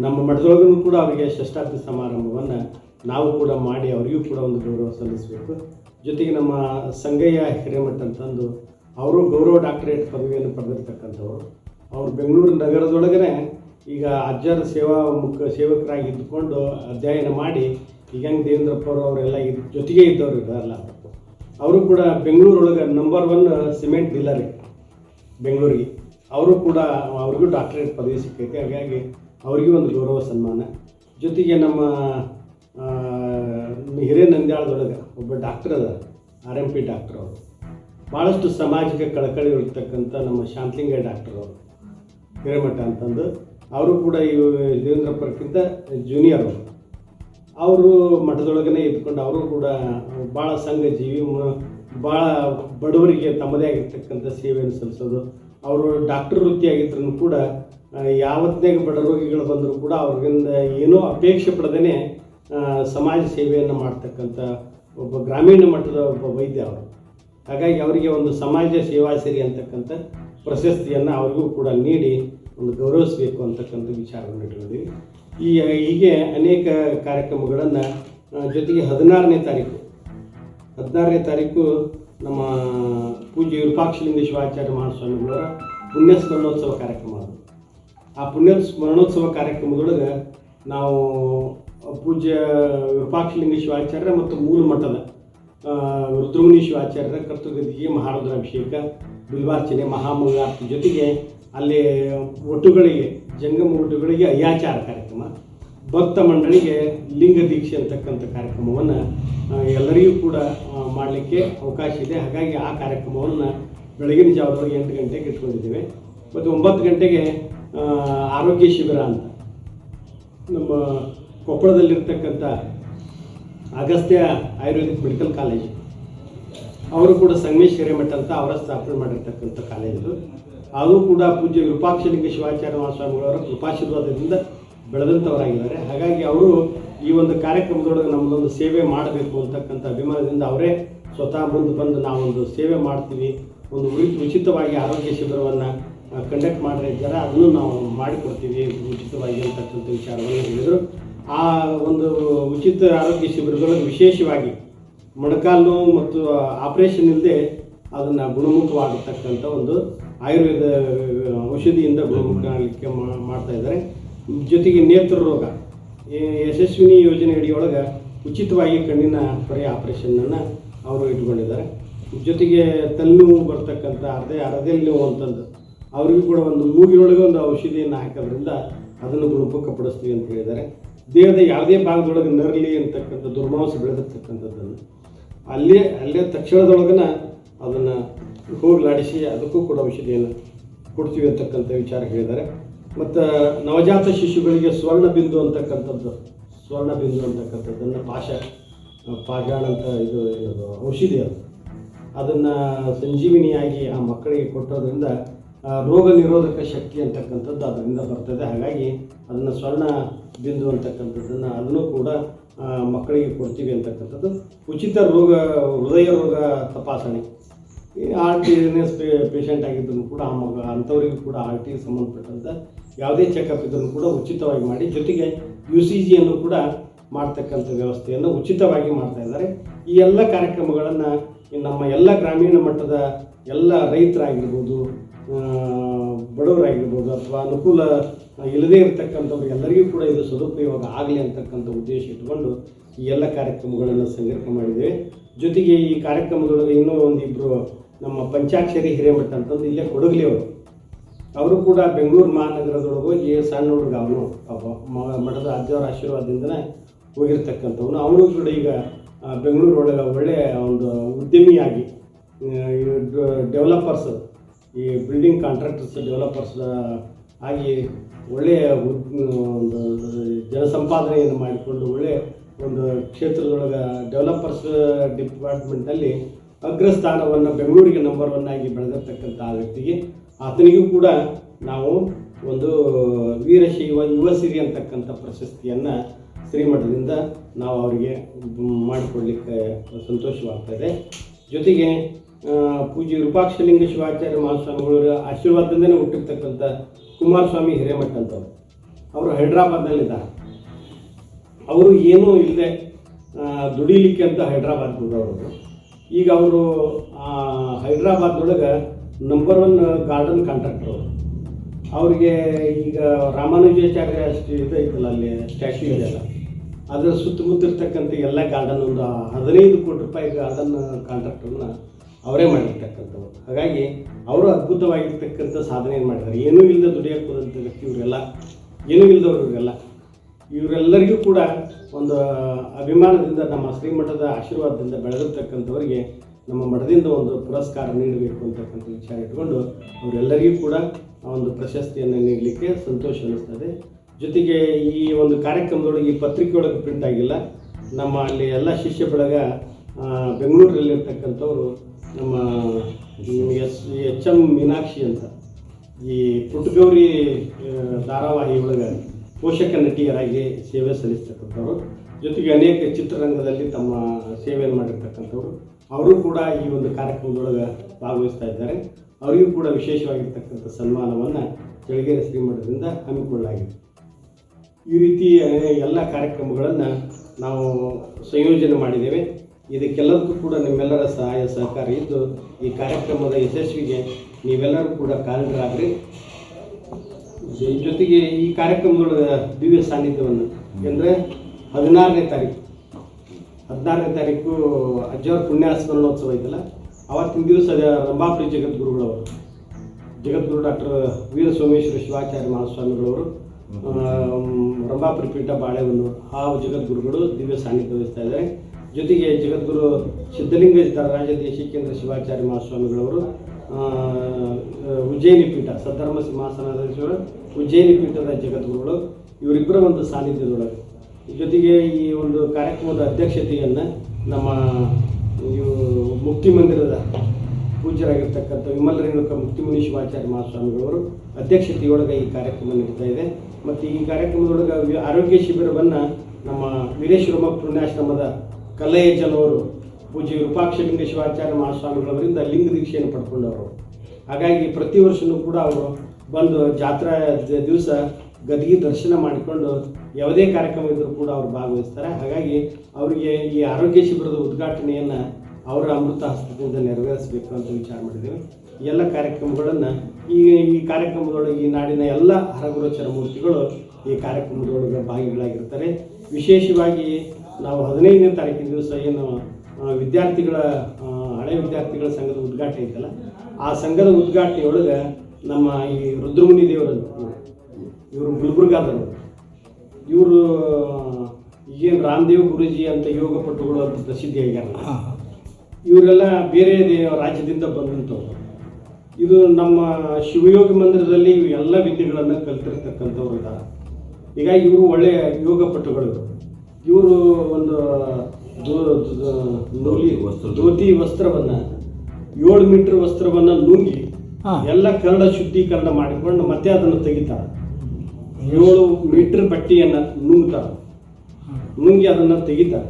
ನಮ್ಮ ಮಠದೊಳಗೂ ಕೂಡ ಅವರಿಗೆ ಷಷ್ಠಾಬ್ದಿ ಸಮಾರಂಭವನ್ನು ನಾವು ಕೂಡ ಮಾಡಿ ಅವರಿಗೂ ಕೂಡ ಒಂದು ಗೌರವ ಸಲ್ಲಿಸಬೇಕು. ಜೊತೆಗೆ ನಮ್ಮ ಸಂಗಯ್ಯ ಹಿರೇಮಠ ಅಂತಂದು ಅವರು ಗೌರವ ಡಾಕ್ಟರೇಟ್ ಪದವಿಯನ್ನು ಪಡೆದಿರ್ತಕ್ಕಂಥವ್ರು. ಅವರು ಬೆಂಗಳೂರು ನಗರದೊಳಗನೆ ಈಗ ಅಜ್ಜರ ಸೇವಾ ಮುಖ, ಸೇವಕರಾಗಿ ಇದ್ದುಕೊಂಡು ಅಧ್ಯಯನ ಮಾಡಿ, ಈಗ ಹೆಂಗೆ ದೇವೇಂದ್ರಪ್ಪ ಅವರು ಅವರೆಲ್ಲ ಇದ್, ಜೊತೆಗೆ ಇದ್ದವ್ರು ಇದಾರಲ್ಲ. ಅವರು ಕೂಡ ಬೆಂಗಳೂರೊಳಗೆ ನಂಬರ್ ಒನ್ ಸಿಮೆಂಟ್ ಡೀಲರ್ ಬೆಂಗಳೂರಿಗೆ. ಅವರು ಕೂಡ ಅವ್ರಿಗೂ ಡಾಕ್ಟರೇಟ್ ಪದವಿ ಸಿಕ್ಕೈತೆ. ಹಾಗಾಗಿ ಅವರಿಗೂ ಒಂದು ಗೌರವ ಸನ್ಮಾನ. ಜೊತೆಗೆ ನಮ್ಮ ಆ, ಹಿರೇನಂದ್ಯಾಳದೊಳಗೆ ಒಬ್ಬ ಡಾಕ್ಟರ್ ಅದ ಆರ್ ಎಂ ಪಿ ಡಾಕ್ಟರ್ ಅವರು. ಭಾಳಷ್ಟು ಸಮಾಜಕ್ಕೆ ಕಳಕಳಿ ಇರ್ತಕ್ಕಂಥ ನಮ್ಮ ಶಾಂತಲಿಂಗ ಡಾಕ್ಟರ್ ಅವರು. ಹಿರೇಮಠ ಅಂತಂದು. ಅವರು ಕೂಡ ಇವು ದೇವೇಂದ್ರಪ್ಪರ್ಕಿಂತ ಜೂನಿಯರ್ ಅವರು. ಅವರು ಮಠದೊಳಗನೆ ಇದ್ಕೊಂಡು ಅವರು ಕೂಡ ಭಾಳ ಸಂಘ ಜೀವಿ ಭಾಳ ಬಡವರಿಗೆ ತಮ್ಮದೇ ಆಗಿರ್ತಕ್ಕಂಥ ಸೇವೆಯನ್ನು ಸಲ್ಲಿಸೋದು. ಅವರು ಡಾಕ್ಟರ್ ವೃತ್ತಿಯಾಗಿದ್ದರೂ ಕೂಡ ಯಾವತ್ತನೇ ಬಡ ರೋಗಿಗಳು ಬಂದರೂ ಕೂಡ ಅವ್ರಿಂದ ಏನೂ ಅಪೇಕ್ಷೆ ಪಡದೇ ಸಮಾಜ ಸೇವೆಯನ್ನು ಮಾಡ್ತಕ್ಕಂಥ ಒಬ್ಬ ಗ್ರಾಮೀಣ ಮಟ್ಟದ ಒಬ್ಬ ವೈದ್ಯ ಅವರು. ಹಾಗಾಗಿ ಅವರಿಗೆ ಒಂದು ಸಮಾಜ ಸೇವಾ ಸೇರಿ ಅಂತಕ್ಕಂಥ ಪ್ರಶಸ್ತಿಯನ್ನು ಅವರಿಗೂ ಕೂಡ ನೀಡಿ ಒಂದು ಗೌರವಿಸಬೇಕು ಅಂತಕ್ಕಂಥ ವಿಚಾರವನ್ನು ಇಟ್ಕೊಂಡಿವಿ ಈ, ಹೀಗೆ ಅನೇಕ ಕಾರ್ಯಕ್ರಮಗಳನ್ನು ಜೊತೆಗೆ ಹದಿನಾರನೇ ತಾರೀಕು. ಹದಿನಾರನೇ ತಾರೀಕು ನಮ್ಮ ಪೂಜ್ಯ ವಿರೂಪಾಕ್ಷಲಿಂಗ ಶಿವಾಚಾರ್ಯ ಮಹಾಸ್ವಾಮಿಗಳವರ ಪುಣ್ಯ ಸ್ಮರಣೋತ್ಸವ ಕಾರ್ಯಕ್ರಮ ಅದು. ಆ ಪುಣ್ಯ ಸ್ಮರಣೋತ್ಸವ ಕಾರ್ಯಕ್ರಮದೊಳಗೆ ನಾವು ಪೂಜ್ಯ ವಿರೂಪಾಕ್ಷಲಿಂಗ ಶಿವಾಚಾರ್ಯ ಮತ್ತು ಮೂಲ ಮಠದ ರುದ್ರಮುನಿ ಶಿವಾಚಾರ್ಯರ ಕರ್ತೃಗದಿಗೆ ಮಹಾರುದ್ರಾಭಿಷೇಕ ಬಿಲ್ವಾರ್ಚನೆ, ಮಹಾಮಂಗಳಾರತಿ ಜೊತೆಗೆ ಅಲ್ಲಿ ಒಟ್ಟುಗಳಿಗೆ ಜಂಗಮ ಒಟ್ಟುಗಳಿಗೆ ಅಯ್ಯಾಚಾರ ಕಾರ್ಯಕ್ರಮ, ಭಕ್ತ ಮಂಡಳಿಗೆ ಲಿಂಗ ದೀಕ್ಷೆ ಅಂತಕ್ಕಂಥ ಕಾರ್ಯಕ್ರಮವನ್ನು ಎಲ್ಲರಿಗೂ ಕೂಡ ಮಾಡಲಿಕ್ಕೆ ಅವಕಾಶ ಇದೆ. ಹಾಗಾಗಿ ಆ ಕಾರ್ಯಕ್ರಮವನ್ನು ಬೆಳಗಿನ ಜಾವದೊಳಗೆ ಎಂಟು ಗಂಟೆಗೆ ಇಟ್ಕೊಂಡಿದ್ದೇವೆ. ಮತ್ತು ಒಂಬತ್ತು ಗಂಟೆಗೆ ಆರೋಗ್ಯ ಶಿಬಿರ ಅಂತ ನಮ್ಮ ಕೊಪ್ಪಳದಲ್ಲಿರ್ತಕ್ಕಂಥ ಅಗಸ್ತ್ಯ ಆಯುರ್ವೇದಿಕ್ ಮೆಡಿಕಲ್ ಕಾಲೇಜ್, ಅವರು ಕೂಡ ಸಂಗಮೇಶ್ವರಿ ಮಠ ಅಂತ ಅವರ ಸ್ಥಾಪನೆ ಮಾಡಿರ್ತಕ್ಕಂಥ ಕಾಲೇಜು ಅದು. ಕೂಡ ಪೂಜ್ಯ ವಿರೂಪಾಕ್ಷಲಿಂಗ ಶಿವಾಚಾರ್ಯ ಮಹಾಸ್ವಾಮಿಗಳವರ ಕೃಪಾಶೀರ್ವಾದದಿಂದ ಬೆಳೆದಂಥವರಾಗಿದ್ದಾರೆ. ಹಾಗಾಗಿ ಅವರು ಈ ಒಂದು ಕಾರ್ಯಕ್ರಮದೊಳಗೆ ನಮ್ಮದೊಂದು ಸೇವೆ ಮಾಡಬೇಕು ಅಂತಕ್ಕಂಥ ಅಭಿಮಾನದಿಂದ ಅವರೇ ಸ್ವತಃ ಮುಂದೆ ಬಂದು ನಾವೊಂದು ಸೇವೆ ಮಾಡ್ತೀವಿ. ಒಂದು ಉಚಿತವಾಗಿ ಆರೋಗ್ಯ ಶಿಬಿರವನ್ನು ಕಂಡಕ್ಟ್ ಮಾಡಿದ್ದಾರೆ ಅದನ್ನು ನಾವು ಮಾಡಿಕೊಡ್ತೀವಿ, ಉಚಿತವಾಗಿ ಅಂತಕ್ಕಂಥ ವಿಚಾರವನ್ನು ಹೇಳಿದರು. ಆ ಒಂದು ಉಚಿತ ಆರೋಗ್ಯ ಶಿಬಿರದೊಳಗೆ ವಿಶೇಷವಾಗಿ ಮೊಣಕಾಲು ಮತ್ತು ಆಪರೇಷನ್ ಇಲ್ಲದೆ ಅದನ್ನು ಗುಣಮುಖವಾಗತಕ್ಕಂಥ ಒಂದು ಆಯುರ್ವೇದ ಔಷಧಿಯಿಂದ ಗುಣಮುಖ ಆಗಲಿಕ್ಕೆ ಮಾಡ್ತಾ ಇದ್ದಾರೆ. ಜೊತೆಗೆ ನೇತ್ರ ರೋಗ. ಯಶಸ್ವಿನಿ ಯೋಜನೆ ಅಡಿಯೊಳಗೆ ಉಚಿತವಾಗಿ ಕಣ್ಣಿನ ಪರಿ ಆಪರೇಷನನ್ನು ಅವರು ಇಟ್ಕೊಂಡಿದ್ದಾರೆ. ಜೊತೆಗೆ ತಲೆನೋವು ಬರ್ತಕ್ಕಂಥ ಅರ್ಧ ಅರ್ಧೆಲ್ ನೋವು ಅಂತಂದು, ಅವ್ರಿಗೂ ಕೂಡ ಒಂದು ಮೂಗಿನೊಳಗೆ ಒಂದು ಔಷಧಿಯನ್ನು ಹಾಕೋದ್ರಿಂದ ಅದನ್ನು ಗುಣಮುಖಪಡಿಸ್ತೀವಿ ಅಂತ ಹೇಳಿದ್ದಾರೆ. ದೇಹದ ಯಾವುದೇ ಭಾಗದೊಳಗೆ ನರಲಿ ಅಂತಕ್ಕಂಥ ದುರ್ಮಾಂಸ ಬೆಳೆದಿರ್ತಕ್ಕಂಥದ್ದನ್ನು ಅಲ್ಲೇ ಅಲ್ಲೇ ತಕ್ಷಣದೊಳಗನ ಅದನ್ನು ಹೋಗ್ಲಾಡಿಸಿ ಅದಕ್ಕೂ ಕೂಡ ಔಷಧಿಯನ್ನು ಕೊಡ್ತೀವಿ ಅಂತಕ್ಕಂಥ ವಿಚಾರ ಹೇಳಿದ್ದಾರೆ. ಮತ್ತು ನವಜಾತ ಶಿಶುಗಳಿಗೆ ಸ್ವರ್ಣ ಬಿಂದು ಅಂತಕ್ಕಂಥದ್ದು, ಸ್ವರ್ಣ ಬಿಂದು ಅಂತಕ್ಕಂಥದ್ದನ್ನು ಪಾಶ ಪಾಷಾಣ ಅಂತ ಇದು ಔಷಧಿ ಅದು. ಅದನ್ನು ಸಂಜೀವಿನಿಯಾಗಿ ಆ ಮಕ್ಕಳಿಗೆ ಕೊಟ್ಟೋದ್ರಿಂದ ರೋಗ ನಿರೋಧಕ ಶಕ್ತಿ ಅಂತಕ್ಕಂಥದ್ದು ಅದರಿಂದ ಬರ್ತದೆ. ಹಾಗಾಗಿ ಅದನ್ನು ಸ್ವರ್ಣ ಬಿಂದು ಅಂತಕ್ಕಂಥದ್ದನ್ನು ಅದನ್ನು ಕೂಡ ಮಕ್ಕಳಿಗೆ ಕೊಡ್ತೀವಿ ಅಂತಕ್ಕಂಥದ್ದು. ಉಚಿತ ರೋಗ, ಹೃದಯ ರೋಗ ತಪಾಸಣೆ. ಈ ಆರ್ ಟಿ ಎಸ್ ಪೇಷಂಟ್ ಆಗಿದ್ದರೂ ಕೂಡ ಆ ಮಗ, ಅಂಥವರಿಗೂ ಕೂಡ ಆರ್ ಟಿ ಸಂಬಂಧಪಟ್ಟಂಥ ಯಾವುದೇ ಚೆಕಪ್ ಇದ್ದರೂ ಕೂಡ ಉಚಿತವಾಗಿ ಮಾಡಿ, ಜೊತೆಗೆ ಯು ಸಿ ಜಿಯನ್ನು ಕೂಡ ಮಾಡ್ತಕ್ಕಂಥ ವ್ಯವಸ್ಥೆಯನ್ನು ಉಚಿತವಾಗಿ ಮಾಡ್ತಾ ಇದ್ದಾರೆ. ಈ ಎಲ್ಲ ಕಾರ್ಯಕ್ರಮಗಳನ್ನು ನಮ್ಮ ಎಲ್ಲ ಗ್ರಾಮೀಣ ಮಟ್ಟದ ಎಲ್ಲ ರೈತರಾಗಿರ್ಬೋದು ಬಡವರಾಗಿರ್ಬೋದು ಅಥವಾ ಅನುಕೂಲ ಇಲ್ಲದೇ ಇರತಕ್ಕಂಥವ್ರು ಎಲ್ಲರಿಗೂ ಕೂಡ ಇದು ಸದುಪಯೋಗ ಆಗಲಿ ಅಂತಕ್ಕಂಥ ಉದ್ದೇಶ ಇಟ್ಕೊಂಡು ಈ ಎಲ್ಲ ಕಾರ್ಯಕ್ರಮಗಳನ್ನು ಸಂಗ್ರಹ ಮಾಡಿದ್ದೇವೆ. ಜೊತೆಗೆ ಈ ಕಾರ್ಯಕ್ರಮದೊಳಗೆ ಇನ್ನೂ ಒಂದಿಬ್ಬರು ನಮ್ಮ ಪಂಚಾಕ್ಷರಿ ಹಿರೇಮಠ ಅಂತಂದು ಇಲ್ಲೇ ಕೊಡಗಲಿ ಅವರು. ಕೂಡ ಬೆಂಗಳೂರು ಮಹಾನಗರದೊಳಗೆ ಹೋಗಿ ಸಣ್ಣ ಹುಡುಗ ಅವನು ಮಠದ ಅಜ್ಜವರ ಆಶೀರ್ವಾದದಿಂದನೇ ಹೋಗಿರ್ತಕ್ಕಂಥವನು. ಅವನು ಕೂಡ ಈಗ ಬೆಂಗಳೂರೊಳಗೆ ಒಳ್ಳೆಯ ಒಂದು ಉದ್ಯಮಿಯಾಗಿ ಡೆವಲಪರ್ಸ್ ಈ ಬಿಲ್ಡಿಂಗ್ ಕಾಂಟ್ರಾಕ್ಟರ್ಸ್ ಡೆವಲಪರ್ಸ್ ಆಗಿ ಒಳ್ಳೆಯ ಒಂದು ಜನಸಂಪಾದನೆಯನ್ನು ಮಾಡಿಕೊಂಡು ಒಳ್ಳೆಯ ಒಂದು ಕ್ಷೇತ್ರದೊಳಗೆ ಡೆವಲಪರ್ಸ್ ಡಿಪಾರ್ಟ್ಮೆಂಟಲ್ಲಿ ಅಗ್ರಸ್ಥಾನವನ್ನು, ಬೆಂಗಳೂರಿಗೆ ನಂಬರ್ ಒನ್ ಆಗಿ ಬೆಳೆದಿರ್ತಕ್ಕಂಥ ವ್ಯಕ್ತಿಗೆ, ಆತನಿಗೂ ಕೂಡ ನಾವು ಒಂದು ವೀರಶೈವ, ಯುವ ಸಿರಿ ಅಂತಕ್ಕಂಥ ಪ್ರಶಸ್ತಿಯನ್ನು ಶ್ರೀಮಠದಿಂದ ನಾವು ಅವರಿಗೆ ಮಾಡಿಕೊಡ್ಲಿಕ್ಕೆ ಸಂತೋಷವಾಗ್ತದೆ ಜೊತೆಗೆ ಪೂಜ್ಯ ರೂಪಾಕ್ಷಲಿಂಗ ಶಿವಾಚಾರ್ಯ ಮಹಾಸ್ವಾಮಿಗಳವರ ಆಶೀರ್ವಾದದಿಂದನೇ ಹುಟ್ಟಿರ್ತಕ್ಕಂಥ ಕುಮಾರಸ್ವಾಮಿ ಹಿರೇಮಠ ಅಂತವ್ರು ಅವರು. ಹೈದ್ರಾಬಾದ್ನಲ್ಲಿದ್ದಾರೆ. ಅವರು ಏನೂ ಇಲ್ಲದೆ ದುಡಿಲಿಕ್ಕೆ ಅಂತ ಹೈದ್ರಾಬಾದ್ ಬಂದವರು ಈಗ ಅವರು ಹೈದ್ರಾಬಾದ್ನೊಳಗೆ ನಂಬರ್ ಒನ್ ಗಾರ್ಡನ್ ಕಾಂಟ್ರಾಕ್ಟರ್ ಅವರು. ಅವರಿಗೆ ಈಗ ರಾಮಾನುಜಾಚಾರ್ಯ ಇದು ಐತಲ್ಲ ಅಲ್ಲಿ ಸ್ಟ್ಯಾಚ್ಯೂ ಇದೆಯಲ್ಲ ಅದರ ಸುತ್ತಮುತ್ತ ಇರ್ತಕ್ಕಂಥ ಎಲ್ಲ ಗಾರ್ಡನ್ ಒಂದು ಹದಿನೈದು ಕೋಟಿ ರೂಪಾಯಿ ಗಾರ್ಡನ್ ಕಾಂಟ್ರಾಕ್ಟರ್ನ ಅವರೇ ಮಾಡಿರ್ತಕ್ಕಂಥವ್ರು ಹಾಗಾಗಿ ಅವರು ಅದ್ಭುತವಾಗಿರ್ತಕ್ಕಂಥ ಸಾಧನೆಯನ್ನು ಮಾಡಿದ್ದಾರೆ. ಏನೂ ಇಲ್ಲದೆ ದುಡಿಯೋಕೆ ಹೋದಂಥ ವ್ಯಕ್ತಿ ಇವರೆಲ್ಲ, ಏನೂ ಇಲ್ಲದವ್ರು ಇವರೆಲ್ಲ, ಇವರೆಲ್ಲರಿಗೂ ಕೂಡ ಒಂದು ಅಭಿಮಾನದಿಂದ, ನಮ್ಮ ಶ್ರೀಮಠದ ಆಶೀರ್ವಾದದಿಂದ ಬೆಳೆದಿರ್ತಕ್ಕಂಥವರಿಗೆ ನಮ್ಮ ಮಠದಿಂದ ಒಂದು ಪುರಸ್ಕಾರ ನೀಡಬೇಕು ಅಂತಕ್ಕಂಥ ವಿಚಾರ ಇಟ್ಕೊಂಡು ಅವರೆಲ್ಲರಿಗೂ ಕೂಡ ಒಂದು ಪ್ರಶಸ್ತಿಯನ್ನು ನೀಡಲಿಕ್ಕೆ ಸಂತೋಷ ಅನ್ನಿಸ್ತದೆ. ಜೊತೆಗೆ ಈ ಒಂದು ಕಾರ್ಯಕ್ರಮದೊಳಗೆ ಈ ಪತ್ರಿಕೆಯೊಳಗೆ ಪ್ರಿಂಟ್ ಆಗಿಲ್ಲ. ನಮ್ಮ ಅಲ್ಲಿ ಎಲ್ಲ ಶಿಷ್ಯ ಬಳಗ ಬೆಂಗಳೂರಲ್ಲಿರ್ತಕ್ಕಂಥವ್ರು ನಮ್ಮ ಎಸ್ ಎಚ್ ಎಂ ಮೀನಾಕ್ಷಿ ಅಂತ. ಈ ಪುಟ್ಟಗೌರಿ ಧಾರಾವಾಹಿ ಒಳಗೆ ಪೋಷಕ ನಟಿಯರಾಗಿ ಸೇವೆ ಸಲ್ಲಿಸ್ತಕ್ಕಂಥವ್ರು. ಜೊತೆಗೆ ಅನೇಕ ಚಿತ್ರರಂಗದಲ್ಲಿ ತಮ್ಮ ಸೇವೆಯನ್ನು ಮಾಡಿರ್ತಕ್ಕಂಥವ್ರು. ಅವರು ಕೂಡ ಈ ಒಂದು ಕಾರ್ಯಕ್ರಮದೊಳಗೆ ಭಾಗವಹಿಸ್ತಾ ಇದ್ದಾರೆ. ಅವರಿಗೂ ಕೂಡ ವಿಶೇಷವಾಗಿರ್ತಕ್ಕಂಥ ಸನ್ಮಾನವನ್ನು ಚಳಗೇರಿ ಶ್ರೀಮಠದಿಂದ ಹಮ್ಮಿಕೊಳ್ಳಲಾಗಿದೆ. ಈ ರೀತಿ ಎಲ್ಲ ಕಾರ್ಯಕ್ರಮಗಳನ್ನು ನಾವು ಸಂಯೋಜನೆ ಮಾಡಿದ್ದೇವೆ. ಇದಕ್ಕೆಲ್ಲದಕ್ಕೂ ಕೂಡ ನಿಮ್ಮೆಲ್ಲರ ಸಹಾಯ ಸಹಕಾರ ಇದ್ದು ಈ ಕಾರ್ಯಕ್ರಮದ ಯಶಸ್ವಿಗೆ ನೀವೆಲ್ಲರೂ ಕೂಡ ಕಾರಣರಾಗ್ರಿ. ಜೊತೆಗೆ ಈ ಕಾರ್ಯಕ್ರಮದೊಳಗೆ ದಿವ್ಯ ಸಾನ್ನಿಧ್ಯವನ್ನು ಅಂದರೆ ಹದಿನಾರನೇ ತಾರೀಕು. ಹದಿನಾರನೇ ತಾರೀಕು ಅಜ್ಜವ್ರ ಪುಣ್ಯ ಸ್ಮರಣೋತ್ಸವ ಐತಲ್ಲ, ಅವತ್ತಿನ ದಿವಸ ರಂಭಾಪುರಿ ಜಗದ್ಗುರುಗಳವರು. ಜಗದ್ಗುರು ಡಾಕ್ಟರ್ ವೀರ ಸೋಮೇಶ್ವರ ಶಿವಾಚಾರ್ಯ ಮಹಾಸ್ವಾಮಿಗಳವರು ರಂಭಾಪುರಿ ಪೀಠ ಬಾಳೆಹೊನ್ನೂರು ಆ ಜಗದ್ಗುರುಗಳು ದಿವ್ಯ ಸಾನ್ನಿಧ್ಯ ವಹಿಸ್ತಾ ಇದ್ದಾರೆ. ಜೊತೆಗೆ ಜಗದ್ಗುರು ಸಿದ್ಧಲಿಂಗ ರಾಜ ದೇಶಿಕೇಂದ್ರ ಶಿವಾಚಾರ್ಯ ಮಹಾಸ್ವಾಮಿಗಳವರು ಉಜ್ಜಯಿನಿ ಪೀಠ, ಸದ್ಧರ್ಮ ಸಿಂಹಾಸನಾಧೀಶ್ವರ ಉಜ್ಜಯಿನಿ ಪೀಠದ ಜಗದ್ಗುರುಗಳು, ಇವರಿಬ್ಬರ ಒಂದು ಸಾನ್ನಿಧ್ಯದೊಳಗೆ. ಜೊತೆಗೆ ಈ ಒಂದು ಕಾರ್ಯಕ್ರಮದ ಅಧ್ಯಕ್ಷತೆಯನ್ನು ನಮ್ಮ ಇವು ಮುಕ್ತಿ ಮಂದಿರದ ಪೂಜ್ಯರಾಗಿರ್ತಕ್ಕಂಥ ರೇಣುಕ ಮುಕ್ತಿಮುನಿ ಶಿವಾಚಾರ್ಯ ಮಹಾಸ್ವಾಮಿಗಳವರು ಅಧ್ಯಕ್ಷತೆಯೊಳಗೆ ಈ ಕಾರ್ಯಕ್ರಮ ನಡೀತಾ ಇದೆ. ಮತ್ತು ಈ ಕಾರ್ಯಕ್ರಮದೊಳಗೆ ಆರೋಗ್ಯ ಶಿಬಿರವನ್ನು ನಮ್ಮ ವೀರೇಶ್ವರಮ್ಮ ಪುಣ್ಯಾಶ್ರಮದ ಕಲ್ಲಯ್ಯಜ್ಜನವರು ವಿರೂಪಾಕ್ಷಲಿಂಗ ಶಿವಾಚಾರ್ಯ ಮಹಾಸ್ವಾಮಿಗಳವರಿಂದ ಲಿಂಗ ದೀಕ್ಷೆಯನ್ನು ಪಡ್ಕೊಂಡವರು. ಹಾಗಾಗಿ ಪ್ರತಿ ವರ್ಷವೂ ಕೂಡ ಅವರು ಬಂದು ಜಾತ್ರಾ ದಿವಸ ಗದಗಿ ದರ್ಶನ ಮಾಡಿಕೊಂಡು ಯಾವುದೇ ಕಾರ್ಯಕ್ರಮ ಇದ್ದರೂ ಕೂಡ ಅವರು ಭಾಗವಹಿಸ್ತಾರೆ. ಹಾಗಾಗಿ ಅವರಿಗೆ ಈ ಆರೋಗ್ಯ ಶಿಬಿರದ ಉದ್ಘಾಟನೆಯನ್ನು ಅವರ ಅಮೃತ ಹಸ್ತದಿಂದ ನೆರವೇರಿಸಬೇಕು ಅಂತ ವಿಚಾರ ಮಾಡಿದ್ದೇವೆ. ಎಲ್ಲ ಕಾರ್ಯಕ್ರಮಗಳನ್ನು ಈ ಈ ಕಾರ್ಯಕ್ರಮದೊಳಗೆ ಈ ನಾಡಿನ ಎಲ್ಲ ಹರಗುರುಚರ ಮೂರ್ತಿಗಳು ಈ ಕಾರ್ಯಕ್ರಮದೊಳಗೆ ಭಾಗಿಗಳಾಗಿರ್ತಾರೆ. ವಿಶೇಷವಾಗಿ ನಾವು ಹದಿನೈದನೇ ತಾರೀಕಿನ ದಿವಸ ಏನು ವಿದ್ಯಾರ್ಥಿಗಳ ಹಳೆ ವಿದ್ಯಾರ್ಥಿಗಳ ಸಂಘದ ಉದ್ಘಾಟನೆ ಐತಲ್ಲ ಆ ಸಂಘದ ಉದ್ಘಾಟನೆಯೊಳಗೆ ನಮ್ಮ ಈ ರುದ್ರಮುನಿ ದೇವರ ಇವರು ಗುಲ್ಬರ್ಗಾದವರು. ಇವರು ಏನು ರಾಮದೇವ್ ಗುರುಜಿ ಅಂತ ಯೋಗ ಪಟುಗಳು ಅಂತ ಪ್ರಸಿದ್ಧಿ ಆಗ್ಯಾರ ಇವರೆಲ್ಲ ಬೇರೆ ದೇವ ರಾಜ್ಯದಿಂದ ಬಂದಂಥವ್ರು. ಇದು ನಮ್ಮ ಶಿವಯೋಗ ಮಂದಿರದಲ್ಲಿ ಎಲ್ಲ ವಿದ್ಯೆಗಳನ್ನು ಕಲ್ತಿರ್ತಕ್ಕಂಥವ್ರು ಇದ್ದಾರೆ ಹೀಗಾಗಿ ಇವರು ಒಳ್ಳೆಯ ಯೋಗ ಪಟುಗಳು. ಇವರು ಒಂದು ನೂಲಿ ವಸ್ತ್ರ. ಧೋತಿ ವಸ್ತ್ರವನ್ನ ಏಳು ಮೀಟರ್ ವಸ್ತ್ರವನ್ನ ನುಂಗಿ ಎಲ್ಲ ಕನ್ನಡ ಶುದ್ಧೀಕರಣ ಮಾಡಿಕೊಂಡು ಮತ್ತೆ ಅದನ್ನು ತೆಗಿತಾರೆ. ಏಳು ಮೀಟರ್ ಬಟ್ಟೆಯನ್ನ ನುಂಗ್ತಾರೆ. ನುಂಗಿ ಅದನ್ನು ತೆಗಿತಾರೆ.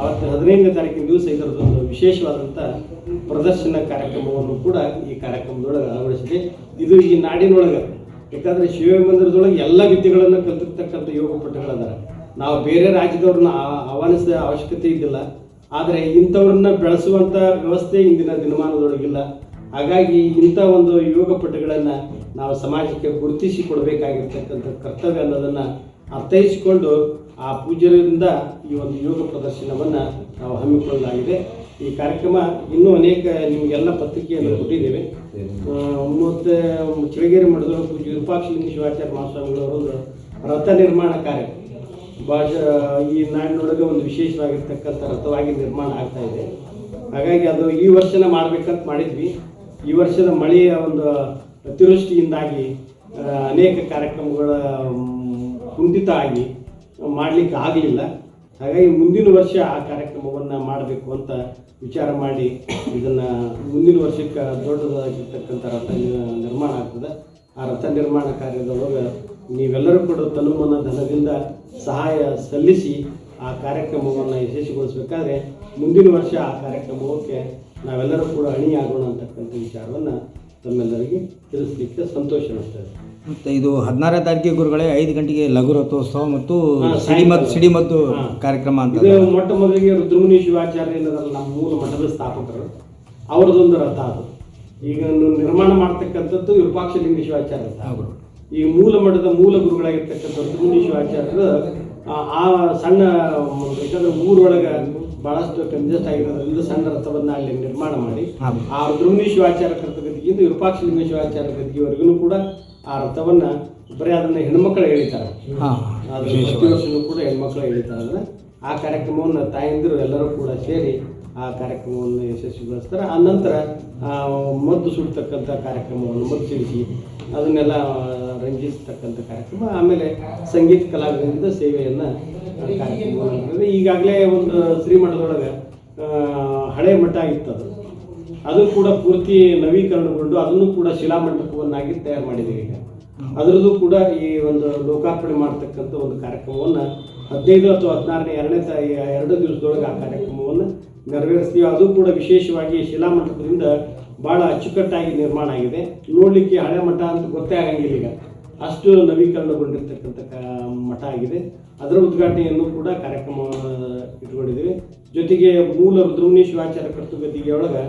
ಅವತ್ತು ಹದಿನೈದನೇ ತಾರೀಕಿನ ದಿವಸ ಇದರದೊಂದು ವಿಶೇಷವಾದಂಥ ಪ್ರದರ್ಶನ ಕಾರ್ಯಕ್ರಮವನ್ನು ಕೂಡ ಈ ಕಾರ್ಯಕ್ರಮದೊಳಗೆ ಅಳವಡಿಸಿದೆ. ಇದು ಈ ನಾಡಿನೊಳಗೆ. ಯಾಕಂದರೆ ಶಿವಮಂದಿರದೊಳಗೆ ಎಲ್ಲ ವಿದ್ಯೆಗಳನ್ನು ಕಲ್ತಿರ್ತಕ್ಕಂಥ ಯೋಗ ನಾವು ಬೇರೆ ರಾಜ್ಯದವ್ರನ್ನ ಆಹ್ವಾನಿಸಿದ ಅವಶ್ಯಕತೆ ಇದ್ದಿಲ್ಲ. ಆದರೆ ಇಂಥವ್ರನ್ನ ಬೆಳೆಸುವಂಥ ವ್ಯವಸ್ಥೆ ಇಂದಿನ ದಿನಮಾನದೊಳಗಿಲ್ಲ. ಹಾಗಾಗಿ ಇಂಥ ಒಂದು ಯೋಗ ಪಟುಗಳನ್ನು ನಾವು ಸಮಾಜಕ್ಕೆ ಗುರುತಿಸಿ ಕೊಡಬೇಕಾಗಿರ್ತಕ್ಕಂಥ ಕರ್ತವ್ಯ ಅನ್ನೋದನ್ನು ಅರ್ಥೈಸಿಕೊಂಡು ಆ ಪೂಜ್ಯರಿಂದ ಈ ಒಂದು ಯೋಗ ಪ್ರದರ್ಶನವನ್ನು ನಾವು ಹಮ್ಮಿಕೊಳ್ಳಲಾಗಿದೆ. ಈ ಕಾರ್ಯಕ್ರಮ ಇನ್ನೂ ಅನೇಕ ನಿಮಗೆಲ್ಲ ಪತ್ರಿಕೆಯನ್ನು ಕೊಟ್ಟಿದ್ದೇವೆ. ಮತ್ತು ಚಿಳಗೇರಿ ಮಠದವರು ಪೂಜ್ಯ ವಿರೂಪಾಕ್ಷಲಿಂಗ ಶಿವಾಚಾರ್ಯ ಮಹಾಸ್ವಾಮಿಗಳವರು ರಥ ನಿರ್ಮಾಣ ಕಾರ್ಯ ಭಾಷ, ಈ ನಾಡಿನೊಳಗೆ ಒಂದು ವಿಶೇಷವಾಗಿರ್ತಕ್ಕಂಥ ರಥವಾಗಿ ನಿರ್ಮಾಣ ಆಗ್ತಾ ಇದೆ. ಹಾಗಾಗಿ ಅದು ಈ ವರ್ಷನ ಮಾಡಬೇಕಂತ ಮಾಡಿದ್ವಿ. ಈ ವರ್ಷದ ಮಳೆಯ ಒಂದು ಅತಿವೃಷ್ಟಿಯಿಂದಾಗಿ ಅನೇಕ ಕಾರ್ಯಕ್ರಮಗಳ ಕುಂಠಿತ ಆಗಿ ಮಾಡಲಿಕ್ಕೆ ಆಗಲಿಲ್ಲ. ಹಾಗಾಗಿ ಮುಂದಿನ ವರ್ಷ ಆ ಕಾರ್ಯಕ್ರಮವನ್ನು ಮಾಡಬೇಕು ಅಂತ ವಿಚಾರ ಮಾಡಿ ಇದನ್ನು ಮುಂದಿನ ವರ್ಷಕ್ಕೆ ದೊಡ್ಡದಾಗಿರ್ತಕ್ಕಂಥ ರಥ ನಿರ್ಮಾಣ ಆಗ್ತದೆ. ಆ ರಥ ನಿರ್ಮಾಣ ಕಾರ್ಯದೊಳಗೆ ನೀವೆಲ್ಲರೂ ಕೂಡ ತನುಮನ ಧನದಿಂದ ಸಹಾಯ ಸಲ್ಲಿಸಿ ಆ ಕಾರ್ಯಕ್ರಮವನ್ನು ಯಶಸ್ವಿಗೊಳಿಸಬೇಕಾದ್ರೆ ಮುಂದಿನ ವರ್ಷ ಆ ಕಾರ್ಯಕ್ರಮಕ್ಕೆ ನಾವೆಲ್ಲರೂ ಕೂಡ ಅಣಿಯಾಗೋಣ ಅಂತಕ್ಕಂಥ ವಿಚಾರವನ್ನು ತಮ್ಮೆಲ್ಲರಿಗೆ ತಿಳಿಸ್ಲಿಕ್ಕೆ ಸಂತೋಷ ಅನಿಸ್ತದೆ ಮತ್ತೆ ಇದು ಹದಿನಾರನೇ ತಾರೀಕಿಗೆ ಗುರುಗಳೇ ಐದು ಗಂಟೆಗೆ ಲಘು ರಥೋತ್ಸವ ಮತ್ತು ಸಿಡಿಮದ್ದು ಸಿಡಿಮದ್ದು ಕಾರ್ಯಕ್ರಮ ಅಂತ ಮೊಟ್ಟ ಮೊದಲಿಗೆ ರುದ್ರಮುನಿ ಶಿವಾಚಾರ್ಯ ಏನದಲ್ಲ ನಮ್ಮ ಮೂಲ ಮಠದ ಸ್ಥಾಪಕರು. ಅವರದೊಂದು ರಥ ಅದು. ಈಗ ನಿರ್ಮಾಣ ಮಾಡ್ತಕ್ಕಂಥದ್ದು ವಿರೂಪಾಕ್ಷಲಿಂಗ ಶಿವಾಚಾರ್ಯ ಹೌದು. ಈ ಮೂಲ ಮಠದ ಮೂಲ ಗುರುಗಳಾಗಿರ್ತಕ್ಕಂಥ ರುದ್ರಮುನಿ ಶಿವಾಚಾರ್ಯರು ಆ ಸಣ್ಣ ಯಾಕಂದ್ರೆ ಊರೊಳಗೆ ಬಹಳಷ್ಟು ಕಂಜೆಸ್ಟ್ ಆಗಿರೋದ್ರಿಂದ ಸಣ್ಣ ರಥವನ್ನ ಅಲ್ಲಿ ನಿರ್ಮಾಣ ಮಾಡಿ ಆ ರುದ್ರಮುನಿ ಶಿವಾಚಾರ್ಯ ವಿರೂಪಾಕ್ಷ ವಿರೂಪಾಕ್ಷಲಿಂಗ ಶಿವಾಚಾರ್ಯ ಗತಿಯವರೆಗೂ ಕೂಡ ಆ ರಥವನ್ನ ಬರೀ ಅದನ್ನ ಹೆಣ್ಮಕ್ಳು ಎಳಿತಾರೆ ಅದು ಪ್ರತಿ ವರ್ಷನೂ ಕೂಡ ಹೆಣ್ಮಕ್ಳು ಎಳಿತಾರೆ ಆ ಕಾರ್ಯಕ್ರಮವನ್ನು ತಾಯಂದಿರು ಎಲ್ಲರೂ ಕೂಡ ಸೇರಿ ಆ ಕಾರ್ಯಕ್ರಮವನ್ನು ಯಶಸ್ವಿಗೊಳಿಸ್ತಾರೆ. ಆ ನಂತರ ಮದ್ದು ಸುಡ್ತಕ್ಕಂಥ ಕಾರ್ಯಕ್ರಮವನ್ನು ಮದ್ದು ಸಿಡಿಸಿ ಅದನ್ನೆಲ್ಲ ರಂಜಿಸ್ತಕ್ಕಂಥ ಕಾರ್ಯಕ್ರಮ, ಆಮೇಲೆ ಸಂಗೀತ ಕಲಾವಿದರಿಂದ ಸೇವೆಯನ್ನು ಮಾಡಿದ್ರೆ ಈಗಾಗಲೇ ಒಂದು ಶ್ರೀಮಠದೊಳಗೆ ಹಳೆ ಮಠ ಇತ್ತು ಅದು ಅದು ಕೂಡ ಪೂರ್ತಿ ನವೀಕರಣಗೊಂಡು ಅದನ್ನು ಕೂಡ ಶಿಲಾಮಂಟಪವನ್ನಾಗಿ ತಯಾರು ಮಾಡಿದ್ದೀವಿ ಈಗ. ಅದರದ್ದು ಕೂಡ ಈ ಒಂದು ಲೋಕಾರ್ಪಣೆ ಮಾಡ್ತಕ್ಕಂಥ ಒಂದು ಕಾರ್ಯಕ್ರಮವನ್ನು ಹದಿನೈದು ಅಥವಾ ಹದಿನಾರನೇ ಎರಡನೇ ತ, ಎರಡು ದಿವಸದೊಳಗೆ ಆ ಕಾರ್ಯಕ್ರಮವನ್ನು ನೆರವೇರಿಸ್ತೀವಿ. ಅದು ಕೂಡ ವಿಶೇಷವಾಗಿ ಶಿಲಾಮಂಟಪದಿಂದ ಭಾಳ ಅಚ್ಚುಕಟ್ಟಾಗಿ ನಿರ್ಮಾಣ ಆಗಿದೆ. ನೋಡಲಿಕ್ಕೆ ಹಳೆ ಮಠ ಅಂತ ಗೊತ್ತೇ ಆಗಂಗಿಲ್ಲ ಈಗ. ಅಷ್ಟು ನವೀಕರಣಗೊಂಡಿರ್ತಕ್ಕಂಥ ಮಠ ಆಗಿದೆ. ಅದರ ಉದ್ಘಾಟನೆಯನ್ನು ಕೂಡ ಕಾರ್ಯಕ್ರಮ, ಇಟ್ಕೊಂಡಿದ್ದೀವಿ. ಜೊತೆಗೆ ಮೂಲ ರುದ್ರಮುನಿ ಶಿವಾಚಾರ್ಯ ಕರ್ತುಗತಿಗೆ ಒಳಗೆ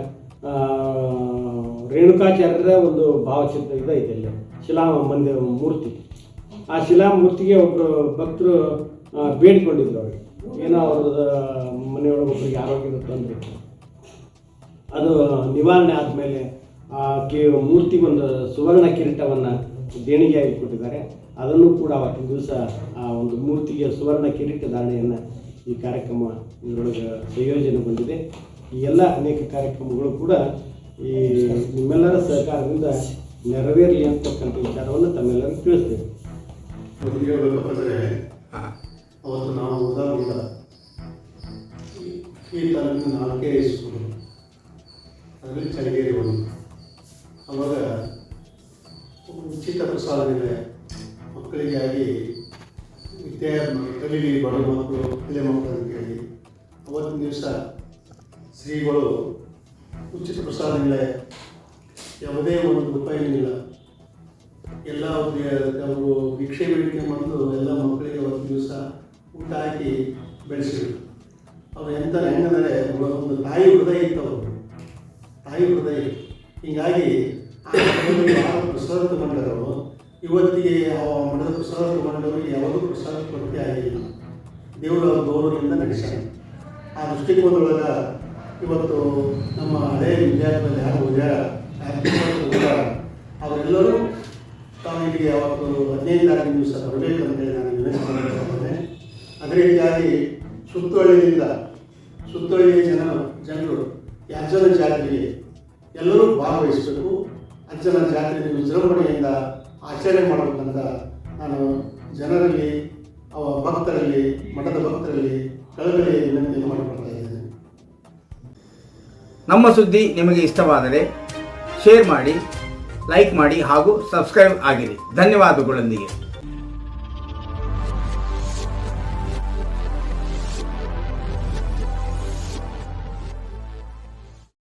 ರೇಣುಕಾಚಾರ್ಯರ ಒಂದು ಭಾವಚಿತ್ರ ಇದೈತೆ ಅಲ್ಲಿ. ಶಿಲಾ ಮಂದಿರ ಮೂರ್ತಿ. ಆ ಶಿಲಾ ಮೂರ್ತಿಗೆ ಒಬ್ಬರು ಭಕ್ತರು ಬೇಡಿಕೊಂಡಿದ್ರು ಅವ್ರಿಗೆ ಏನೋ ಅವ್ರದ್ದು ಮನೆಯೊಳಗೆ ಒಬ್ಬರಿಗೆ ಆರೋಗ್ಯದ ತೊಂದರೆ. ಅದು ನಿವಾರಣೆ ಆದಮೇಲೆ ಆ ಮೂರ್ತಿಗೆ ಒಂದು ಸುವರ್ಣ ಕಿರೀಟವನ್ನು ದೇಣಿಗೆಯಾಗಿ ಕೊಟ್ಟಿದ್ದಾರೆ ಅದನ್ನು ಕೂಡ ಅವತ್ತಿನ ದಿವಸ ಆ ಒಂದು ಮೂರ್ತಿಗೆ ಸುವರ್ಣ ಕಿರೀಟ ಧಾರಣೆಯನ್ನು ಈ ಕಾರ್ಯಕ್ರಮ ಇದರೊಳಗೆ ಸಂಯೋಜನೆಗೊಂಡಿದೆ. ಈ ಎಲ್ಲ ಅನೇಕ ಕಾರ್ಯಕ್ರಮಗಳು ಕೂಡ ಈ ನಿಮ್ಮೆಲ್ಲರ ಸಹಕಾರದಿಂದ ನೆರವೇರಲಿ ಅಂತಕ್ಕಂಥ ವಿಚಾರವನ್ನು ತಮ್ಮೆಲ್ಲರಿಗೂ ತಿಳಿಸ್ತೇವೆ. ಅವತ್ತು ನಾವು ಉದಾಹರಣೆ ಈ ತಾಲೂಕಿನ ನಾಲ್ಕೇ ಸ್ಕೂಲು ಅದರಲ್ಲಿ ಬಂದು ಅವಾಗ ಉಚಿತ ಪ್ರಸಾದವಿದೆ. ಮಕ್ಕಳಿಗಾಗಿ ವಿದ್ಯೆ ಕಲೀಲಿ ಬಡ ಮಕ್ಕಳು ಹಳ್ಳಿ ಮಕ್ಕಳು ಅಂತೇಳಿ ಅವತ್ತಿನ ದಿವಸ ಶ್ರೀಗಳು ಉಚಿತ ಪ್ರಸಾದವಿದೆ ಯಾವುದೇ ಒಂದು ರೂಪಾಯಿನಿಲ್ಲ ಎಲ್ಲ ಅವ್ರಿಗೆ ಅವರು ಭಿಕ್ಷೆ ಬೇಡಿಕೆ ಬಂದು ಎಲ್ಲ ಮಕ್ಕಳಿಗೆ ಒಂದು ದಿವಸ ಊಟ ಹಾಕಿ ಬೆಳೆಸಿದ್ರು. ಅವ್ರು ಎಂತ ಹೆಂಗಂದರೆ ಒಂದು ತಾಯಿ ಹೃದಯ ಇತ್ತು ಅವರು ತಾಯಿ ಹೃದಯ ಹೀಗಾಗಿ ಯಾರು ಪ್ರಸಾದ ತಗೊಂಡರು ಇವತ್ತಿಗೆ ಆ ಮಠದ ಪ್ರಸಾದ ತಗೊಂಡವರಿಗೆ ಯಾವುದೂ ಪ್ರಸಾದ ಕೊರತೆ ಆಗಿಲ್ಲ. ದೇವರ ಗೌರವದಿಂದ ನಡೆಸ್ಯಾರ. ಆ ದೃಷ್ಟಿಕೋನದೊಳಗೆ ಇವತ್ತು ನಮ್ಮ ಹಳೆಯ ವಿದ್ಯಾರ್ಥಿಗಳು ಯಾರು ಉದ್ಯಾರ ಅವರೆಲ್ಲರೂ ತಾವು ಇಲ್ಲಿಗೆ ಅವತ್ತು ಹದಿನೈದು ದಿವಸ ಬರಬೇಕಂತೇಳಿ ನಾನು ವಿನಂತಿ ಅದೇ ರೀತಿಯಾಗಿ ಸುತ್ತೋಳಿಯಿಂದ ಸುತ್ತೋಳಿಯ ಜನ, ಜನರು ಯಾಜನ ಜಾತ್ರೆಗೆ ಎಲ್ಲರೂ ಭಾಗವಹಿಸಬೇಕು. ಅಂಚನ ಜಾತ್ರೆಯಲ್ಲಿ ವಿಜೃಂಭಣೆಯಿಂದ ಆಚರಣೆ ಮಾಡಬೇಕಂತ ನಾನು ಜನರಲ್ಲಿ, ಅವ ಭಕ್ತರಲ್ಲಿ, ಮಠದ ಭಕ್ತರಲ್ಲಿ ಕಳಕಳಿ ವಿನಂತಿಯನ್ನು ಮಾಡಿಕೊಳ್ತಾ ಇದ್ದೇನೆ. ನಮ್ಮ ಸುದ್ದಿ ನಿಮಗೆ ಇಷ್ಟವಾದರೆ ಶೇರ್ ಮಾಡಿ, ಲೈಕ್ ಮಾಡಿ ಹಾಗೂ ಸಬ್ಸ್ಕ್ರೈಬ್ ಆಗಿರಿ. ಧನ್ಯವಾದಗಳೊಂದಿಗೆ.